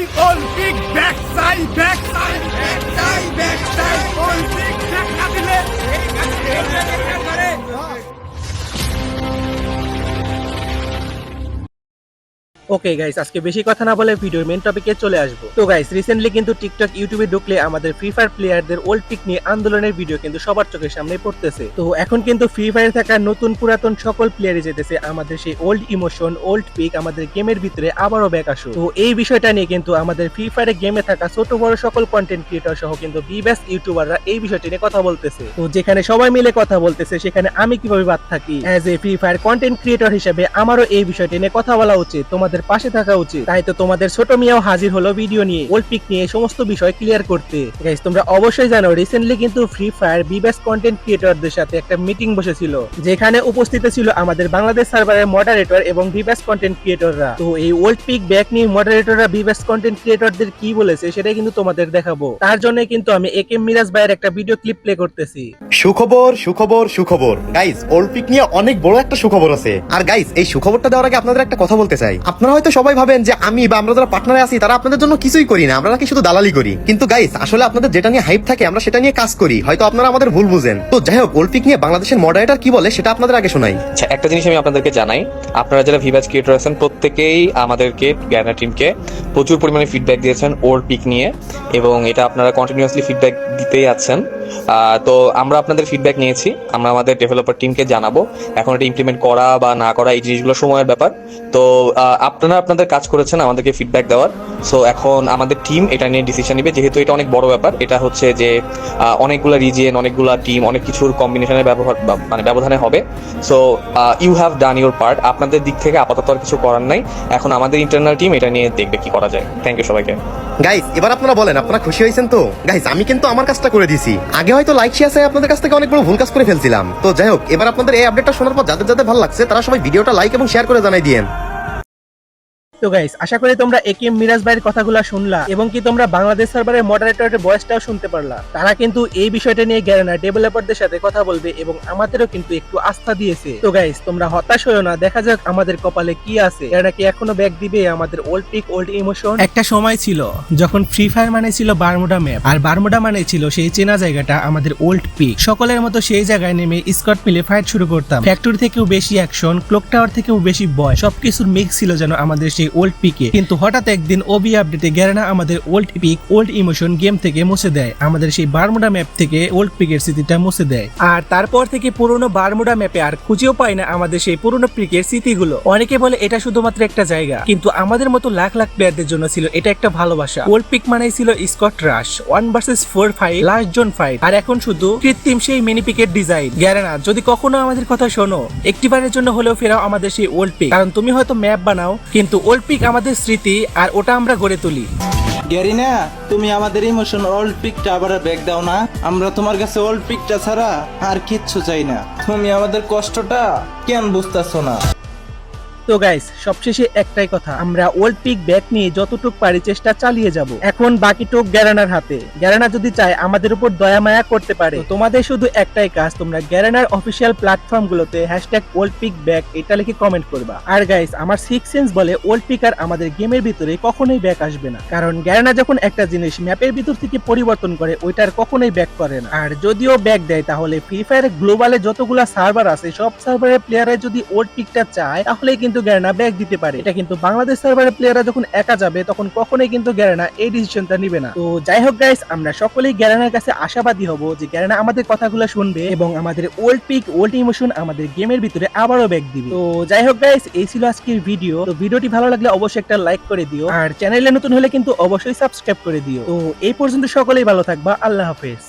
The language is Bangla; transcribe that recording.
চাই all peak back okay guys আজকে বেশি কথা না বলে ভিডিওর মেন টপিকে চলে আসব। তো গাইস রিসেন্টলি কিন্তু টিকটক ইউটিউবে ঢুকলে আমাদের ফ্রি ফায়ার প্লেয়ারদের ওল্ড পিক নিয়ে আন্দোলনের ভিডিও কিন্তু সবার চোখের সামনে পড়তেছে। তো এখন কিন্তু ফ্রি ফায়ার থাকা নতুন পুরাতন সকল প্লেয়ারই যেতেছে আমাদের সেই ওল্ড ইমোশন ওল্ড পিক আমাদের গেমের ভিতরে আবারও ব্যাক আসো তো এই বিষয়টা নিয়ে কিন্তু আমাদের ফ্রি ফায়ারে গেমে থাকা ছোট, বড় সকল কন্টেন্ট ক্রিয়েটর সহ কিন্তু বিবেস ইউটিউবাররা এই বিষয়টি নিয়ে কথা বলতেছে। তো যেখানে সবাই মিলে কথা বলতেছে, সেখানে আমি কীভাবে বাদ থাকি? As a Free Fire content creator হিসেবে আমারও এই বিষয়টি নিয়ে কথা বলা উচিত। তোমাদের পাশে থাকা উচিত। তাই তো তোমাদের ছোট মিয়াও হাজির হলো ভিডিও নিয়ে। ওল্ড পিক নিয়ে সমস্ত বিষয় ক্লিয়ার করতে। গাইস তোমরা অবশ্যই জানো রিসেন্টলি কিন্তু ফ্রি ফায়ার বিবেস কন্টেন্ট ক্রিয়েটরদের সাথে একটা মিটিং বসেছিল। যেখানে উপস্থিত ছিল আমাদের বাংলাদেশ সার্ভারের মডারেটর এবং বিবেস কন্টেন্ট ক্রিয়েটররা তো এই ওল্ড পিক ব্যাক নিয়ে মডারেটররা বিবেস কন্টেন্ট ক্রিয়েটরদের কি বলেছে, সেটাই কিন্তু তোমাদের দেখাবো। তার জন্য কিন্তু আমি এ কে মিরাজ ভাইয়ের একটা ভিডিও ক্লিপ প্লে করতেছি। সুখবর সুখবর সুখবর। গাইস অলিম্পিক নিয়ে অনেক বড় একটা সুখবর আছে। আর গাইস এই সুখবরটা দেওয়ার আগে আপনাদের একটা কথা বলতে চাই। আপনারা হয়তো সবাই ভাবেন যে আমি বা আমরা যারা পার্টনারে আছি, তারা আপনাদের জন্য কিছুই করি না। আমরা নাকি শুধু দালালি করি। কিন্তু গাইস আসলে আপনাদের যেটা নিয়ে হাইপ থাকে, আমরা সেটা নিয়ে কাজ করি। হয়তো আপনারা আমাদের ভুল বুঝেন। তো যাই হোক অলিম্পিক নিয়ে বাংলাদেশের মডারেটর কি বলে, সেটা আপনাদের আগে শোনাই। আচ্ছা একটা জিনিস আমি আপনাদেরকে জানাই। আপনারা যারা ভিভাজ ক্রিয়েটর আছেন, প্রত্যেকেই আমাদেরকে গ্যানা টিমকে প্রচুর পরিমাণে ফিডব্যাক দিয়েছেন ওল্ড পিক নিয়ে। এবং এটা আপনারা কন্টিনিউয়াসলি ফিডব্যাক দিতেই আছেন। তো আমরা আপনাদের ফিডব্যাক নিয়েছি। আমরা আমাদের ডেভেলপার টিমকে জানাব। এখন এটা ইমপ্লিমেন্ট করা বা না করা এই জিনিসগুলো সময়ের ব্যাপার। তো আপনারা আপনাদের কাজ করেছেন আমাদেরকে ফিডব্যাক দেওয়ার। সো এখন আমাদের টিম এটা নিয়ে ডিসিশন নিবে। যেহেতু এটা অনেক বড় ব্যাপার, এটা হচ্ছে যে অনেকগুলা রিজিয়ন অনেকগুলা টিম অনেক কিছুর কম্বিনেশনের ব্যবহার মানে ব্যবধানে হবে। So you have done your part আপনাদের দিক থেকে আপাতত আর কিছু করার নাই। এখন আমাদের ইন্টারনাল টিম এটা নিয়ে দেখবে কি করা যায়। থ্যাংক ইউ সবাইকে। গাইস এবার আপনারা বলেন, আপনারা খুশি হয়েছেন তো? গাইস আমি কিন্তু আমার কাজটা করে দিছি আগে হয়তো লাইক শেয়ার আপনাদের কাছ থেকে অনেক বড় ভুল কাজ করে ফেলছিলাম। তো যাই হোক, এবার আপনাদের এই আপডেটটা শোনার পর যাদের যাদের ভালো লাগছে, তারা সবাই ভিডিওটা লাইক এবং শেয়ার করে জানাই দিয়েন তো গাইস আশা করি তোমরা একেএম মিরাজ ভাইয়ের কথাগুলো শুনলা এবং কি তোমরা বাংলাদেশ সার্ভারের মডারেটরের ভয়েসটাও শুনতে পারলা। তারা কিন্তু এই বিষয়টা নিয়ে গ্যারেনা ডেভেলপারদের সাথে কথা বলবে এবং আমাদেরও কিন্তু একটু আস্থা দিয়েছে। তো গাইস তোমরা হতাশ হয়েও না, দেখা যাক আমাদের কপালে কি আছে। এরা কি এখনও ব্যাক দিবে আমাদের ওল্ড পিক ওল্ড ইমোশন একটা সময় ছিল যখন ফ্রি ফায়ার মানে ছিল বারমুডা ম্যাপ আর বারমুডা মানে ছিল সেই চেনা জায়গাটা আমাদের ওল্ড পিক সকলের মতো সেই জায়গায় নেমে স্কট মিলে ফাইট শুরু করতাম। ফ্যাক্টরি থেকেও বেশি অ্যাকশন ক্লক টাওয়ার থেকেও বেশি বয় সবকিছুর মিক্স ছিল যেন আমাদের সেই ওল্ড পিকে কিন্তু হঠাৎ একদিন ওবি আপডেটে গ্যারেনা আমাদের old peak old emotion game থেকে মুছে দেয়। আমাদের সেই বারমুডা ম্যাপ থেকে ওল্ড পিকের স্মৃতিটা মুছে দেয়। আর তারপর থেকে পুরনো বারমুডা ম্যাপে আর খুঁজেও পায় না আমাদের সেই পুরনো পিকের স্মৃতিগুলো। অনেকে বলে এটা শুধুমাত্র একটা জায়গা, কিন্তু আমাদের মতো লাখ লাখ প্লেয়ারদের জন্য ছিল এটা একটা ভালোবাসা। ওল্ড পিক মানেই ছিল squad rush one versus four five last zone five আর এখন শুধু কৃত্রিম সেই মিনি পিকের ডিজাইন গ্যারেনা, যদি কখনো আমাদের কথা শোনো, একটিবারের জন্য হলেও ফেরাও আমাদের সেই ওল্ড পিক কারণ তুমি হয়তো ম্যাপ বানাও, কিন্তু ওল্ড পিক আমাদের স্মৃতি আর ওটা আমরা গড়ে তুলি। গ্যারিনা, তুমি আমাদের ইমোশন ওল্ড পিকটা আবার ব্যাক দাও না। আমরা তোমার কাছে ওল্ড পিকটা ছাড়া আর কিচ্ছু চাই না। তুমি আমাদের কষ্টটা কেন বুঝতেছো না? তো গাইস সবশেষে একটাই কথা, আমরা ওল্ড পিক ব্যাক নিয়ে যতটুক পারি চেষ্টা চালিয়ে যাব। এখন বাকি টুক গ্যারানার হাতে। গ্যারানা যদি চায়, আমাদের উপর দয়া মায়া করতে পারে। তোমাদের শুধু একটাই কাজ, তোমরা গ্যারানার অফিসিয়াল প্ল্যাটফর্ম গুলোতে হ্যাশট্যাগ ওল্ড পিক ব্যাক এটা লিখে কমেন্ট করবা। আর গাইস আমার সিক্স সেন্স বলে ওল্ড পিক আর আমাদের গেমের ভিতরে কখনোই ব্যাক আসবে না। কারণ গ্যারানা যখন একটা জিনিস ম্যাপের ভিতর থেকে পরিবর্তন করে, ওইটার কখনোই ব্যাক করে না। আর যদিও ব্যাক দেয়, তাহলে ফ্রি ফায়ার গ্লোবালে যতগুলা সার্ভার আছে, সব সার্ভারের প্লেয়াররা যদি ওল্ড পিকটা চায় তাহলে কিন্তু গ্যারেনা ব্যাক দিতে পারে। এটা কিন্তু বাংলাদেশ সার্ভারের প্লেয়াররা যখন একা যাবে, তখন কখনোই কিন্তু গ্যারেনা এই ডিসিশনটা নিবে না। তো যাই হোক গাইস আমরা সকলেই গ্যারেনার কাছে আশাবাদী হব যে গ্যারেনা আমাদের কথাগুলো শুনবে এবং আমাদের ওল্ড পিক ওল্ড ইমোশন আমাদের গেমের ভিতরে আবারও ব্যাক দিবে। তো যাই হোক গাইস এই ছিল আজকের ভিডিও তো ভিডিওটি ভালো লাগলে অবশ্যই একটা লাইক করে দিও। আর চ্যানেলে নতুন হলে কিন্তু অবশ্যই সাবস্ক্রাইব করে দিও। তো এই পর্যন্ত সকলেই ভালো থাকবা। আল্লাহ হাফেজ।